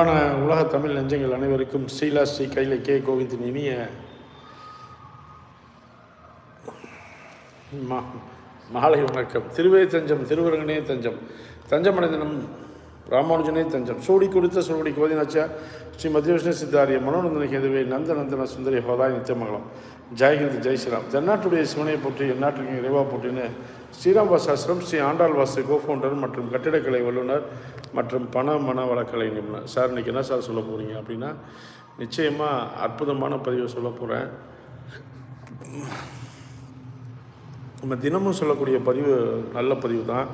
ஆன உலக தமிழ் நெஞ்சங்கள் அனைவருக்கும் ஸ்ரீலா ஸ்ரீ கைலை கே கோவிந்தின் இனிய மா மாலை வணக்கம். திருவே தஞ்சம் திருவரங்கனே தஞ்சம் தஞ்சமடைந்தனம் ராமானுஜனே தஞ்சம். சூடி கொடுத்த சூடி கோதினாச்சா ஸ்ரீ மத்தியவிஷ்ணு சித்தாரிய மனோநந்தன கேதுவே நந்த நந்தன சுந்தரி ஹோதாய் நித்தியமங்கலம் ஜெயஹிந்த் ஜெய் ஸ்ரீராம். தென்னாட்டுடைய சிவனை போற்றி எந்நாட்டுக்கு இறைவா போற்றின்னு ஸ்ரீராம் வாசாஸ்திரம் ஸ்ரீ ஆண்டாள் வாசு கோஃபவுண்டர் மற்றும் கட்டிடக்கலை வல்லுநர் மற்றும் பண மன வழக்கலை நிபுணர். சார் இன்றைக்கி என்ன சார் சொல்ல போகிறீங்க அப்படின்னா நிச்சயமாக அற்புதமான பதிவை சொல்ல போகிறேன் நம்ம தினமும் சொல்லக்கூடிய பதிவு நல்ல பதிவு தான்.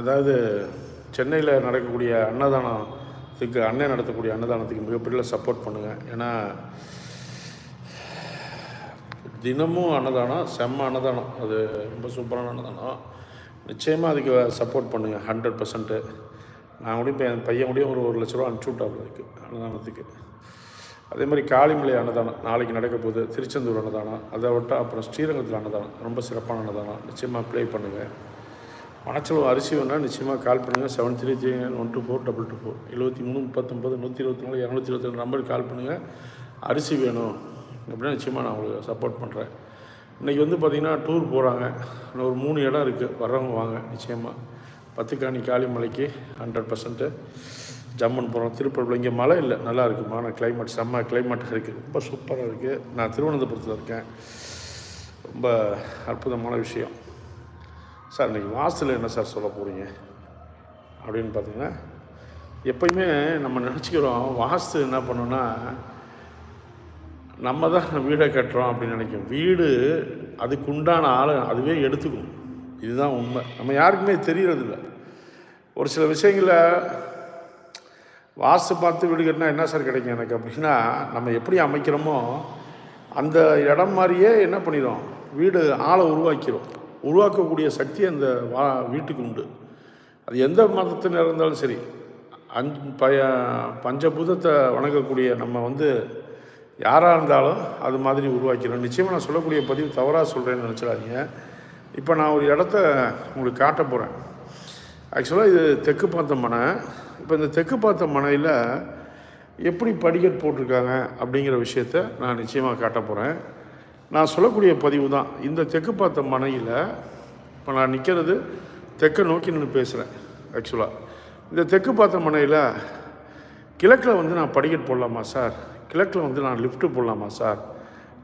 அதாவது சென்னையில் நடக்கக்கூடிய அன்னதானத்துக்கு அண்ணன் நடத்தக்கூடிய அன்னதானத்துக்கு மிகப்பெரிய சப்போர்ட் பண்ணுங்கள் ஏன்னா தினமும் அன்னதானம் செம்ம அன்னதானம். அது ரொம்ப சூப்பரான அன்னதானம். நிச்சயமாக அதுக்கு சப்போர்ட் பண்ணுங்கள் ஹண்ட்ரட் பர்சன்ட்டு நான் கூட இப்போ என் பையன் கூடயும் ஒரு ஒரு லட்ச ரூபா அனுப்பிச்சி விட்டாப்புல அதுக்கு அன்னதானத்துக்கு. அதே மாதிரி காளிமலை அன்னதானம் நாளைக்கு நடக்க போகுது திருச்செந்தூர் அன்னதானம் அதை விட்டால் அப்புறம் ஸ்ரீரங்கத்தில் அன்னதானம் ரொம்ப சிறப்பான அன்னதானம். நிச்சயமாக ப்ளே பண்ணுங்கள் மனச்சளவு அரிசி வேணால் நிச்சயமாக கால் பண்ணுங்கள் seven three three one two four double two four எழுபத்தி மூணு முப்பத்தொம்பது நூற்றி இருபத்தி நாலு இரநூத்தி இருபத்தி ரெண்டு நம்பருக்கு கால் பண்ணுங்கள் அரிசி வேணும். அப்படின்னா நிச்சயமாக நான் உங்களுக்கு சப்போர்ட் பண்ணுறேன் இன்றைக்கி வந்து பார்த்திங்கன்னா டூர் போகிறாங்க இன்னும் ஒரு மூணு இடம் இருக்குது வர்றவங்க வாங்க நிச்சயமாக பத்துக்காணி காளிமலைக்கு ஹண்ட்ரட் பர்சன்ட்டு ஜம்முன்னு போகிறோம் திருப்பூர் இங்கே மழை இல்லை. நல்லா இருக்குமான கிளைமேட் செம்ம கிளைமேட் இருக்குது ரொம்ப சூப்பராக இருக்குது நான் திருவனந்தபுரத்தில் இருக்கேன். ரொம்ப அற்புதமான விஷயம். சார் இன்றைக்கி வாசலில் என்ன சார் சொல்ல போகிறீங்க அப்படின்னு பார்த்தீங்கன்னா எப்பயுமே நம்ம நினச்சிக்கிறோம் வாஸ்து என்ன பண்ணோன்னா நம்ம தான் வீடை கட்டுறோம் அப்படின்னு நினைக்கும். வீடு அதுக்கு உண்டான ஆளை அதுவே எடுத்துக்கும் இதுதான் உண்மை. நம்ம யாருக்குமே தெரியறதில்ல. ஒரு சில விஷயங்களை வாஸ்து பார்த்து வீடு கட்டினா என்ன சார் கிடைக்கும் எனக்கு அப்படின்னா நம்ம எப்படி அமைக்கிறோமோ அந்த இடம் மாதிரியே என்ன பண்ணிடும் வீடு ஆளை உருவாக்கிறோம். உருவாக்கக்கூடிய சக்தி அந்த வா வீட்டுக்கு உண்டு. அது எந்த மதத்தினர் இருந்தாலும் சரி அஞ்சு பய பஞ்சபூதத்தை வணங்கக்கூடிய நம்ம வந்து யாராக இருந்தாலும் அது மாதிரி உருவாக்கிடும் நிச்சயமாக நான் சொல்லக்கூடிய பதிவு தவறாக சொல்கிறேன்னு நினச்சிடாதீங்க. இப்போ நான் ஒரு இடத்த உங்களுக்கு காட்ட போகிறேன் ஆக்சுவலாக இது தெற்கு பார்த்த மனை. இப்போ இந்த தெற்கு பார்த்த மனையில் எப்படி படிக்கட் போட்டிருக்காங்க அப்படிங்கிற விஷயத்த நான் நிச்சயமாக காட்ட போகிறேன் நான் சொல்லக்கூடிய பதிவு தான். இந்த தெற்கு பார்த்த மனையில் இப்போ நான் நிற்கிறது தெற்கை நோக்கி நின்று பேசுகிறேன் ஆக்சுவலாக இந்த தெற்கு பார்த்த மனையில் கிழக்கில் வந்து நான் படிக்கட் போடலாமா சார்? கிழக்கில் வந்து நான் லிஃப்ட்டு போடலாமா சார்?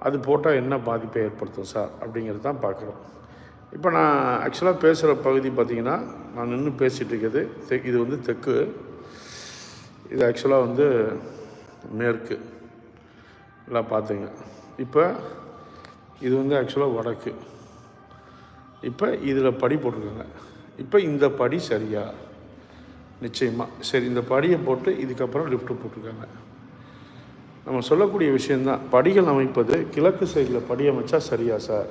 அது போட்டால் என்ன பாதிப்பை ஏற்படுத்தும் சார்? அப்படிங்கிறது தான் பார்க்குறோம். இப்போ நான் ஆக்சுவலாக பேசுகிற பகுதி பார்த்திங்கன்னா நான் நின்று பேசிகிட்டு இருக்கிறது தெ இது வந்து தெற்கு. இது ஆக்சுவலாக வந்து மேற்கு. எல்லாம் பார்த்துங்க இப்போ இது வந்து ஆக்சுவலாக வடக்கு. இப்போ இதில் படி போட்டிருக்காங்க. இப்போ இந்த படி சரியா? நிச்சயமாக சரி இந்த படியை போட்டு இதுக்கப்புறம் லிஃப்ட்டு போட்டிருக்காங்க. நம்ம சொல்லக்கூடிய விஷயந்தான் படிகள் அமைப்பது கிழக்கு சைடில் படி அமைச்சா சரியா சார்?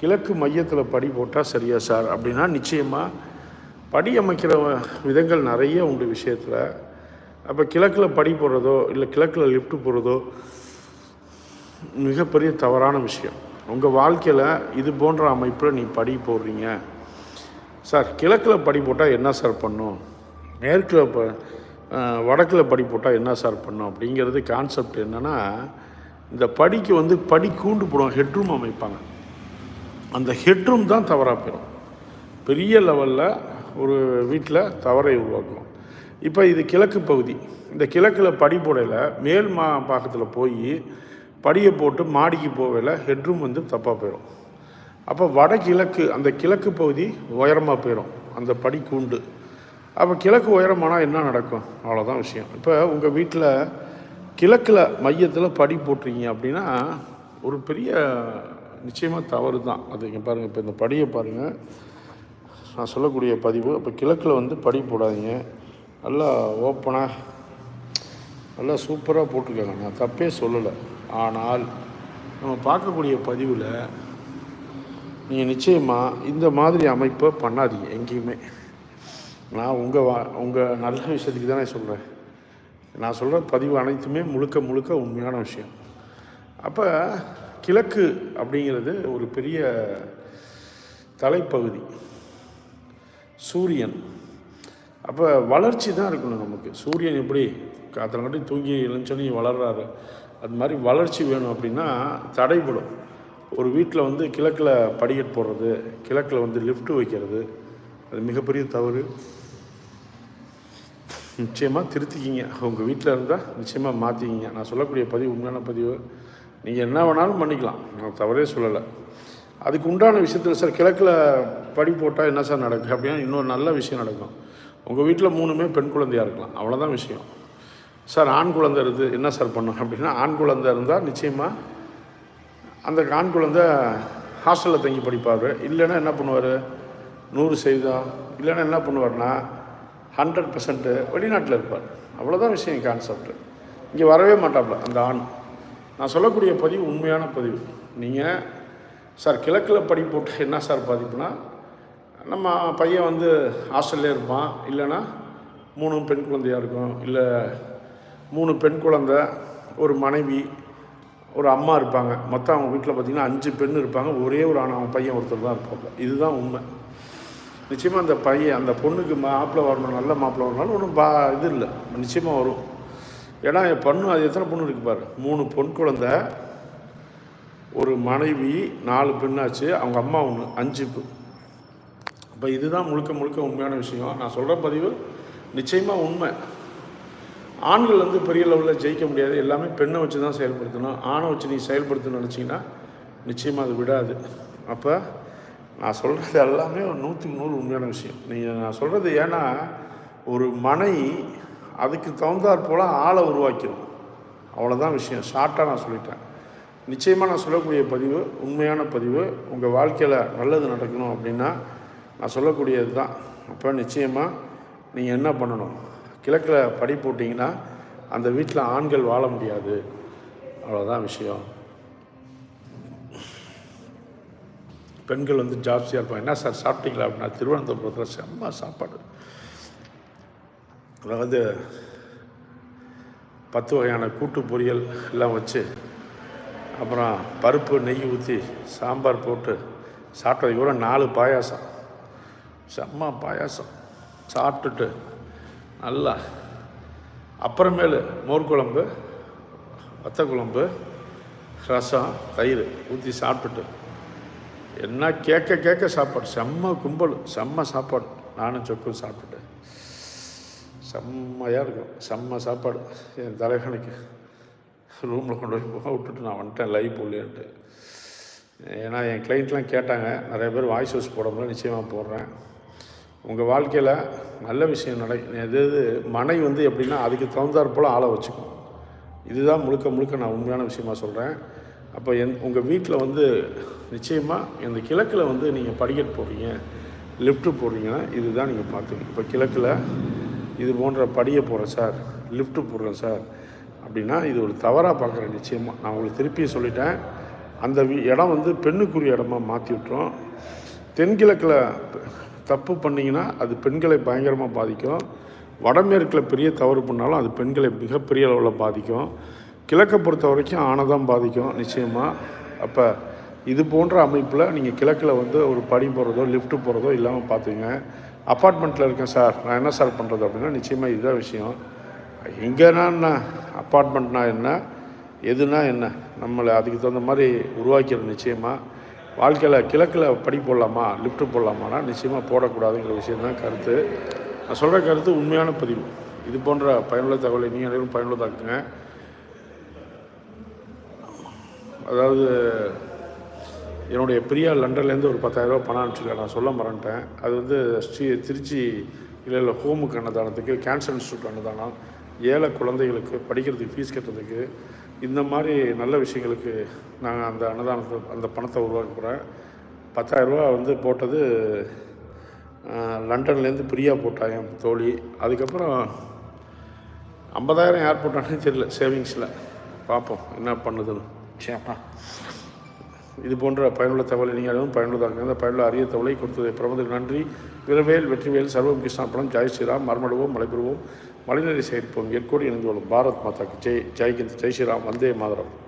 கிழக்கு மையத்தில் படி போட்டால் சரியா சார்? அப்படின்னா நிச்சயமாக படி அமைக்கிற விதங்கள் நிறைய உண்டு விஷயத்தில். அப்போ கிழக்கில் படி போடுறதோ இல்லை கிழக்கில் லிஃப்ட் போடுறதோ மிகப்பெரிய தவறான விஷயம். உங்கள் வாழ்க்கையில் இது போன்ற அமைப்பில் நீ படி போடுறீங்க. சார் கிழக்கில் படி போட்டால் என்ன சார் பண்ணும்? மேற்கில் ப வடக்கில் படி போட்டால் என்ன சார் பண்ணும் அப்படிங்கிறது கான்செப்ட் என்னென்னா இந்த படிக்கு வந்து படி கூண்டு போடுவோம் ஹெட்ரூம் அமைப்பாங்க. அந்த ஹெட்ரூம் தான் தவறாக போயிடும் பெரிய லெவலில் ஒரு வீட்டில் தவறை உருவாக்கும். இப்போ இது கிழக்கு பகுதி. இந்த கிழக்கில் படி போடையில் மேல் மா பாக்கத்தில் போய் படியை போட்டு மாடிக்கு போவையில் ஹெட்ரூம் வந்து தப்பாக போயிடும் அப்போ வடகிழக்கு அந்த கிழக்கு பகுதி உயரமாக போயிடும் அந்த படி கூண்டு. அப்போ கிழக்கு உயரமானால் என்ன நடக்கும்? அவ்வளோதான் விஷயம். இப்போ உங்கள் வீட்டில் கிழக்கில் மையத்தில் படி போட்டிருக்கீங்க அப்படின்னா ஒரு பெரிய நிச்சயமாக தவறு தான் அது இங்கே பாருங்கள் இப்போ இந்த படியை பாருங்கள் நான் சொல்லக்கூடிய பதிவு இப்போ கிழக்கில் வந்து படி போடாதீங்க. நல்லா ஓப்பனாக நல்லா சூப்பராக போட்டிருக்காங்க நான் தப்பே சொல்லலை. ஆனால் நம்ம பார்க்கக்கூடிய பதிவில் நீங்கள் நிச்சயமாக இந்த மாதிரி அமைப்பை பண்ணாதீங்க எங்கேயுமே. நான் உங்கள் வா உங்கள் நல்ல விஷயத்துக்கு தானே சொல்கிறேன் நான் சொல்கிற பதிவு அனைத்துமே முழுக்க முழுக்க உண்மையான விஷயம். அப்போ கிழக்கு அப்படிங்கிறது ஒரு பெரிய தலைப்பகுதி. சூரியன். அப்போ வளர்ச்சி தான் இருக்கணும் நமக்கு. சூரியன் எப்படி காத்தலங்காட்டி தூங்கி எழுந்தோன்னே வளர்றாரு. அது மாதிரி வளர்ச்சி வேணும் அப்படின்னா தடைப்படும் ஒரு வீட்டில் வந்து கிழக்கில் படிக்கட் போடுறது கிழக்கில் வந்து லிஃப்ட் வைக்கிறது அது மிகப்பெரிய தவறு. நிச்சயமாக திருத்திக்கிங்க. உங்கள் வீட்டில் இருந்தால் நிச்சயமாக மாற்றிக்கிங்க நான் சொல்லக்கூடிய பதிவு உண்மையான பதிவு நீங்கள் என்ன வேணாலும் பண்ணிக்கலாம். நான் தவறே சொல்லலை. அதுக்கு உண்டான விஷயத்தில் சார் கிழக்கில் படி போட்டால் என்ன சார் நடக்குது? அப்படின்னா இன்னொரு நல்ல விஷயம் நடக்கும். உங்கள் வீட்டில் மூணுமே பெண் குழந்தையாக இருக்கலாம். அவ்வளோதான் விஷயம். சார் ஆண் குழந்தை இருந்து என்ன சார் பண்ணும் அப்படின்னா ஆண் குழந்தை இருந்தால் நிச்சயமாக அந்த ஆண் குழந்தை ஹாஸ்டலில் தங்கி படிப்பார். இல்லைன்னா என்ன பண்ணுவார்? நூறு செய்தோம் இல்லைன்னா என்ன பண்ணுவார்னா ஹண்ட்ரட் பர்சன்ட்டு வெளிநாட்டில் இருப்பார். அவ்வளோதான் விஷயம் கான்செப்ட் இங்கே வரவே மாட்டாப்புல அந்த ஆண். நான் சொல்லக்கூடிய பதிவு உண்மையான பதிவு. நீங்கள் சார் கிழக்கில் படி போட்டு என்ன சார் பாதிப்புனா நம்ம பையன் வந்து ஹாஸ்டல்லே இருப்பான். இல்லைன்னா மூணு பெண் குழந்தையாக இருக்கும். இல்லை மூணு பெண் குழந்த ஒரு மனைவி ஒரு அம்மா இருப்பாங்க. மொத்தம் அவங்க வீட்டில் பார்த்திங்கன்னா அஞ்சு பெண் இருப்பாங்க. ஒரே ஒரு ஆண் அவன் பையன் ஒருத்தர் தான் இருப்பாங்க இதுதான் உண்மை. நிச்சயமாக அந்த பையன் அந்த பொண்ணுக்கு மாப்பிள்ளை வரணும் நல்ல மாப்பிள்ளை வரணும்னாலும் ஒன்றும் பா இது இல்லை. நிச்சயமாக வரும். ஏன்னா என் பொண்ணு அது எத்தனை பொண்ணு இருக்கு பாரு? மூணு பொன் குழந்த ஒரு மனைவி நாலு பெண்ணாச்சு அவங்க அம்மா ஒன்று அஞ்சு இப்போ இதுதான் முழுக்க முழுக்க உண்மையான விஷயம். நான் சொல்கிற பதிவு நிச்சயமாக உண்மை. ஆண்கள் வந்து பெரிய லெவலில் ஜெயிக்க முடியாது. எல்லாமே பெண்ணை வச்சு தான் செயல்படுத்தணும். ஆணை வச்சு நீ செயல்படுத்தணும்னு நினச்சிங்கன்னா நிச்சயமாக அது விடாது. அப்போ நான் சொல்கிறது எல்லாமே ஒரு நூற்றுக்கு நூறு உண்மையான விஷயம். நீங்கள் நான் சொல்கிறது ஏன்னா ஒரு மனை அதுக்கு தகுந்தாற் போல் ஆளை உருவாக்கிடும். அவ்வளோதான் விஷயம். ஷார்ட்டாக நான் சொல்லிட்டேன். நிச்சயமாக நான் சொல்லக்கூடிய பதிவு உண்மையான பதிவு உங்கள் வாழ்க்கையில் நல்லது நடக்கணும் அப்படின்னா நான் சொல்லக்கூடியது தான். அப்போ நிச்சயமாக நீங்கள் என்ன பண்ணணும்? கிழக்கில் படி போட்டிங்கன்னா அந்த வீட்டில் ஆண்கள் வாழ முடியாது. அவ்வளோதான் விஷயம். பெண்கள் வந்து ஜாஸ்தியாக இருப்பாங்க என்ன சார் சாப்பிட்டீங்களா அப்படின்னா திருவனந்தபுரத்தில் செம்ம சாப்பாடு. அதாவது பத்து வகையான கூட்டு பொரியல் எல்லாம் வச்சு அப்புறம் பருப்பு நெய் ஊற்றி சாம்பார் போட்டு சாப்பிட்டது கூட நாலு பாயாசம். செம்ம பாயாசம். சாப்பிட்டுட்டு நல்லா அப்புறமேலு மோர் குழம்பு வத்த குழம்பு ரசம் தயிர் ஊற்றி சாப்பிட்டுட்டு என்ன கேட்க கேட்க சாப்பாடு. செம்ம கும்பல் செம்ம சாப்பாடு. நானும் சொக்கும் சாப்பிட்டுட்டேன். செம்மையாக இருக்கும். செம்ம சாப்பாடு. என் தலைவனுக்கு ரூமில் கொண்டு போய் போக விட்டுட்டு நான் வந்துட்டேன். லைவ் போடலேன்ட்டு. ஏன்னா என் கிளைண்ட்லாம் கேட்டாங்க. நிறைய பேர் வாய்ஸ் ஹவுஸ் போட முடியல நிச்சயமாக போடுறேன். உங்கள் வாழ்க்கையில் நல்ல விஷயம் நடக்கும் எது எது மனை வந்து எப்படின்னா அதுக்கு தகுந்தாற் போல் ஆளை வச்சுக்கும் இதுதான் முழுக்க முழுக்க நான் உண்மையான விஷயமா சொல்கிறேன் அப்போ என் உங்கள் வீட்டில் வந்து நிச்சயமாக இந்த கிழக்கில் வந்து நீங்கள் படிக்கட்டு போடுறீங்க லிஃப்ட்டு போடுறீங்கன்னா இதுதான் நீங்கள் பார்த்துங்க இப்போ கிழக்கில் இது போன்ற படியை போடுறேன் சார் லிஃப்ட்டு போடுறேன் சார் அப்படின்னா இது ஒரு தவறாக பார்க்குறேன் நிச்சயமாக நான் உங்களுக்கு திருப்பி சொல்லிட்டேன். அந்த இடம் வந்து பெண்ணுக்குரிய இடமா மாற்றி விட்டுரும். தென்கிழக்கில் தப்பு பண்ணிங்கன்னா அது பெண்களை பயங்கரமாக பாதிக்கும். வடமேற்கில் பெரிய தவறு பண்ணாலும் அது பெண்களை மிகப்பெரிய அளவில் பாதிக்கும். கிழக்கை பொறுத்த வரைக்கும் ஆணை தான் பாதிக்கும் நிச்சயமாக அப்போ இது போன்ற அமைப்பில் நீங்கள் கிழக்கில் வந்து ஒரு படி போகிறதோ லிஃப்ட்டு போகிறதோ இல்லாமல் பார்த்துங்க அப்பார்ட்மெண்ட்டில் இருக்கேன் சார். நான் என்ன சார் பண்ணுறது அப்படின்னா நிச்சயமாக இதுதான் விஷயம். எங்கன்னா என்ன? அப்பார்ட்மெண்ட்னா என்ன? எதுனா என்ன? நம்மளை அதுக்கு தகுந்த மாதிரி உருவாக்கிறது நிச்சயமாக வாழ்க்கையில் கிழக்கில் படி போடலாமா லிஃப்ட்டு போடலாமானா நிச்சயமாக போடக்கூடாதுங்கிற விஷயம் தான் கருத்து. நான் சொல்கிற கருத்து உண்மையான பதிவு. இது போன்ற பயனுள்ள தகவலை நீங்கள் அனைவரும் பயனுள்ளதாக்குங்க. அதாவது என்னுடைய பிரியா லண்டன்லேருந்து ஒரு பத்தாயிரரூபா பணம் அனுப்பிச்சிருக்கேன் நான் சொல்ல மறந்துட்டேன். அது வந்து ஸ்ரீ திருச்சி இல்லை இல்லை ஹோமுக்கு அன்னதானத்துக்கு கேன்சர் இன்ஸ்டியூட் அன்னதானம் ஏழை குழந்தைகளுக்கு படிக்கிறதுக்கு ஃபீஸ் கட்டுறதுக்கு இந்த மாதிரி நல்ல விஷயங்களுக்கு நாங்கள் அந்த அன்னதானத்தை அந்த பணத்தை உருவாக்க போகிறேன் பத்தாயிரரூபா வந்து போட்டது லண்டன்லேருந்து பிரியா போட்டாயம் தோழி. அதுக்கப்புறம் ஐம்பதாயிரம் யார் போட்டானே தெரியல சேவிங்ஸில் பார்ப்போம் என்ன பண்ணுதுன்னு. சரிப்பா இது போன்ற பயனுள்ள தகவலை நீங்கள் பயனுள்ளதாக இந்த பயனுள்ள அரிய தகவலை கொடுத்ததை. பிரபந்தருக்கு நன்றி. விரவேல் வெற்றிவேல் சர்வம் கிருஷ்ணாபுரம் ஜெய் ஸ்ரீராம் மரமடுவோம் மலைபெறுவோம் மலைநிலை சேர்ப்போம் எற்கோடி இணைந்து வரும் பாரத் மாதாக்கு. ஜெய் ஜெய்கிந்த் ஜெய் ஸ்ரீராம் வந்தே மாதரம்.